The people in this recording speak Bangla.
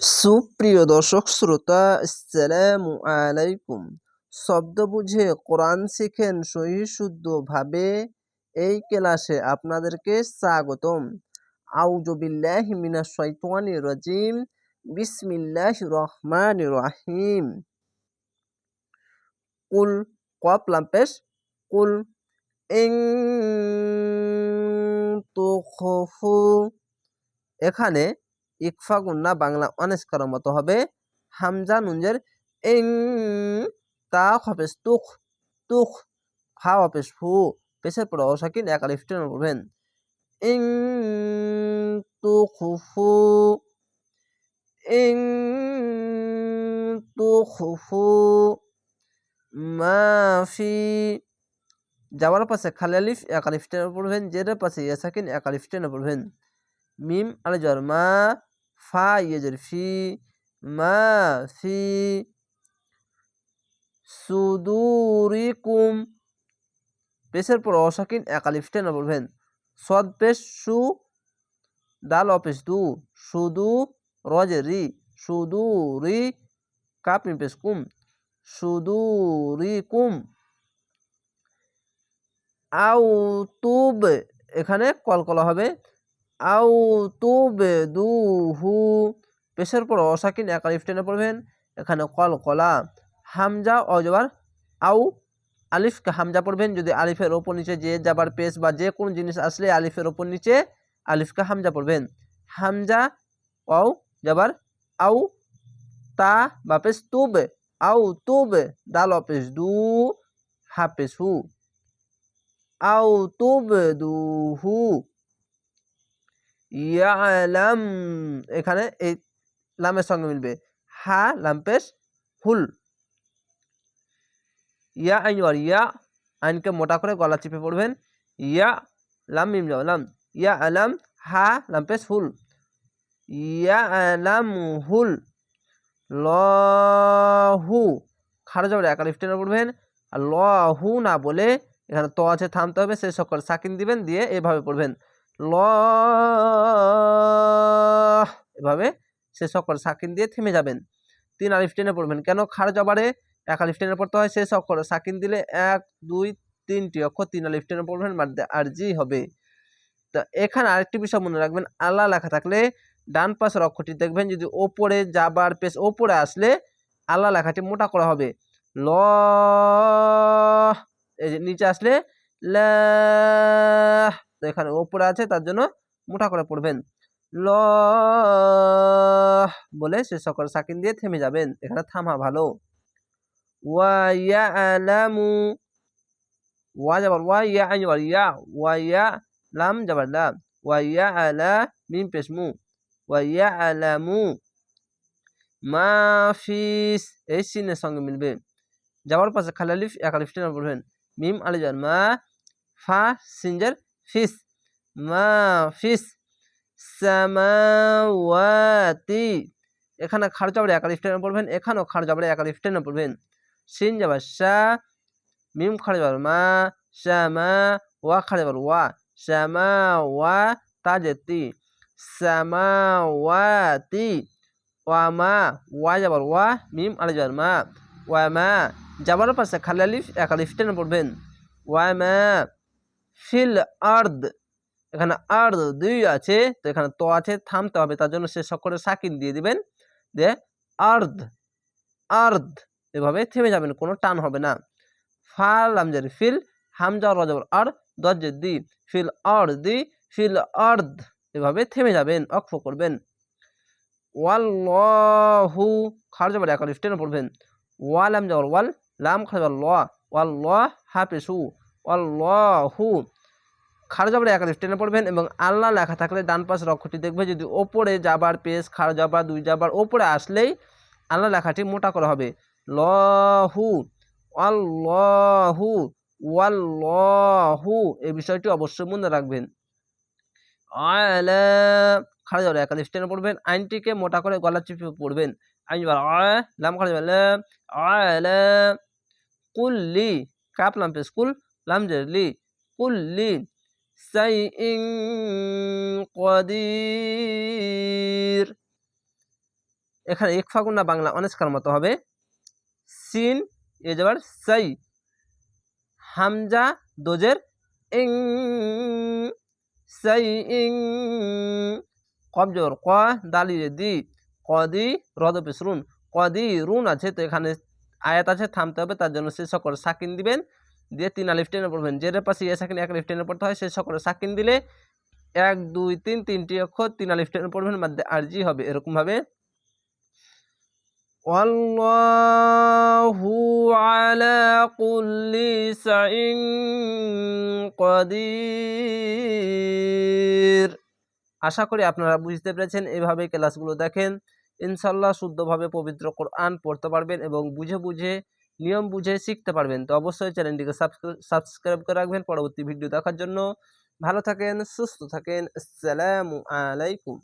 সুপ্রিয় দর্শক, শ্রোতা, আসসালামু আলাইকুম। শব্দ বুঝে কোরআন শিখেন সহি শুদ্ধভাবে এই ক্লাসে আপনাদেরকে স্বাগতম। আউযু বিল্লাহি মিনাশ শাইতানির রাজিম। বিসমিল্লাহির রহমানির রহিম। কুল কপ লাম্পেশ কুল, ইং তুখফু এখানে ইকফা গুন্না বাংলা অনেস্কার মতো হবে। হামজা নুনজের ইং তা হপেস তুখ তুখ, ফা হপেস ফু, পেশের পর অসাকিন এক আলিফ টেনে পড়বেন। ইং তুখফু ইং তুখফু মাফি, যাওয়ার পাশে খালি আলিফ এক আলিফ টেনে পড়বেন জের পাশে ইয়াসাকিন এক আলিফ টেনে পড়বেন। মিম আলে জ্বর মা ফা ফি মা ফি সুদুরিকুম পেশের পর অসাকিন একালিফ টেনে বলবেন সদ পেশ সু দাল অপেশ দু সুদু রজে রি সুদু রি কাপ পেশ কুম সুদু রি কুম আউ তুব এখানে কলকলা হবে আউ তুবে দুহু পেশের পর অসাকিন এক টেনে পড়বেন। এখানে কল, কলা, হামজা, অজবার, আউ আলিফকে হামজা পড়বেন। যদি আলিফের ওপর নিচে যে যাবার পেশ বা যে কোনো জিনিস আসলে আলিফের ওপর নিচে আলিফকে হামজা পড়বেন। হামজা, অউ, যাবার, আউ, তা বা পেশ তুবে আউ তুবে দাল অপেশ দু হাফেস হু। আউ তুবে দুহু ইয়ালাম, এখানে এই লামের সঙ্গে মিলবে। হা লাম্পেশ হুল। ইয়া আইন ইয়া আইনকে মোটা করে গলা চিপে পড়বেন। ইয়া লাম মিম লাম। ইয়া আলাম, হা লাম্পেশ হুল। ইয়া আলাম, হুল। লহু। খারো যাবে একালিফ টেনে পড়বেন। আর লহু না বলে এখানে তো আছে থামতে হবে সেই সকল সাকিন দিবেন, দিয়ে এভাবে পড়বেন। ল, এভাবে সে সকল সাকিন দিয়ে থেমে যাবেন। তিন আলিফ টেনে পড়বেন। কেন? খার জবারে এক আলিফ টেনে পড়তে হয় সে সকল। সাকিন দিলে এক, দুই, তিনটি অক্ষর তিন আলিফ টেনে পড়বেন আর জি হবে। তো এখানে আরেকটি বিষয় মনে রাখবেন। আল্লাহ লেখা থাকলে ডান পাশের অক্ষরটি দেখবেন। যদি ওপরে যাবার পেশ ওপরে আসলে আল্লাহ লেখাটি মোটা করা হবে। ল, এই যে নিচে আসলে লা এখানে ওপরে আছে, তার জন্য মোটা করে পড়বেন। ল বলে সে সকল সাকিন দিয়ে থেমে যাবেন। এখানে থামা ভালো। ওয়া যাবার মিম মাফিস এই সিনের সঙ্গে মিলবে। যাওয়ার পাশে খালালিফ এক আলিফ টেনে পড়বেন। মিম আলিজার মা ফা, সিনজার ফিস, মা, ফিস, সামাওয়াতি। এখানে খার জবরে একাল টেনে পড়বেন, এখানেও খার জবরে একাল টেনে পড়বেন। সিন যাবার শা মিম খার যাবার মা শ্যামা ওয়া খার যাবার ওয়া শ্যামা ওয়া তাজেতি সামাওয়াতি, ওয়া মা, ওয়া যাবার ওয়া, মিম আলে যাবার মা। ওয়া মা যাবার পাশে খালি আলিফ একালিফ টেনে পড়বেন। ওয়া মা ফিল আর্দ। এখানে আর দুই আছে, তো এখানে তো আছে, থামতে হবে, তার জন্য সে সকলে সাকিন দিয়ে দিবেন। দিয়ে আর্ধ আর্ধ এভাবে থেমে যাবেন, কোনো টান হবে না। ফাল আমজার ফিল হামজা রজবর আর দরজের দি ফিল আর দি ফিল আর্ধ এভাবে থেমে যাবেন, অক্ষ করবেন। ওয়াল্লাহু খারজাবার একালিফ টেনে পড়বেন। ওয়াল আমজার ওয়াল, লাম খারজাবার ল ওয়াল ল হাফেসু ওয়াল্লাহু যাবার একাধিক টেনে পড়বেন এবং আল্লাহ লেখা থাকলে ডান পাশের অক্ষরটি দেখবে যদি ওপরে যাবার পেস যাবার দুই যাবার, ওপরে আসলেই আল্লাহ লেখাটি মোটা করা হবে। লহু, আল্লাহু, ওয়াল্লাহু, এই বিষয়টি অবশ্যই মনে রাখবেন। যাবার একাধিক টেনে পড়বেন, আইনটিকে মোটা করে গলা চিপে পড়বেন। আইন লাম খাড়া কুল্লি, কাপ লাম পেস, কুল, লাম জেরলি, কুল্লি شيء قدير এখানে ইকফা গুন্না বাংলা অনেস্কার মতো হবে সিন এ যাবার সাই হামজা দোজের ইং সাই ইং কবজর ক দালিয়ে দি কদি রদ পেসরুন কদি রুন আছে তো এখানে আয়াত আছে থামতে হবে তার জন্য সে সকল সাকিন দিবেন দিয়ে তিন আলিফ টেনে পড়বেন। যেটার পাশে ইয়ে সাকিন এক আলিফ টেনে পড়তে হয়, সে সকলে সাকিন দিলে এক, দুই, তিন, তিনটি অক্ষর তিন আলিফ টেনে পড়বেন, মধ্যে আরজি হবে এরকমভাবে। আল্লাহু আলা কুল্লি শাইইন কাদির। আশা করি আপনারা বুঝতে পেরেছেন, এভাবে ক্লাসগুলো দেখেন। ইনশাল্লাহ শুদ্ধভাবে পবিত্র কোরআন পড়তে পারবেন এবং বুঝে বুঝে নিয়ম বুঝে শিখতে পারবেন। তো অবশ্যই চ্যানেলটিকে সাবস্ক্রাইব করে রাখবেন। পরবর্তী ভিডিও দেখার জন্য ভালো থাকেন, সুস্থ থাকেন। আসসালামু আলাইকুম।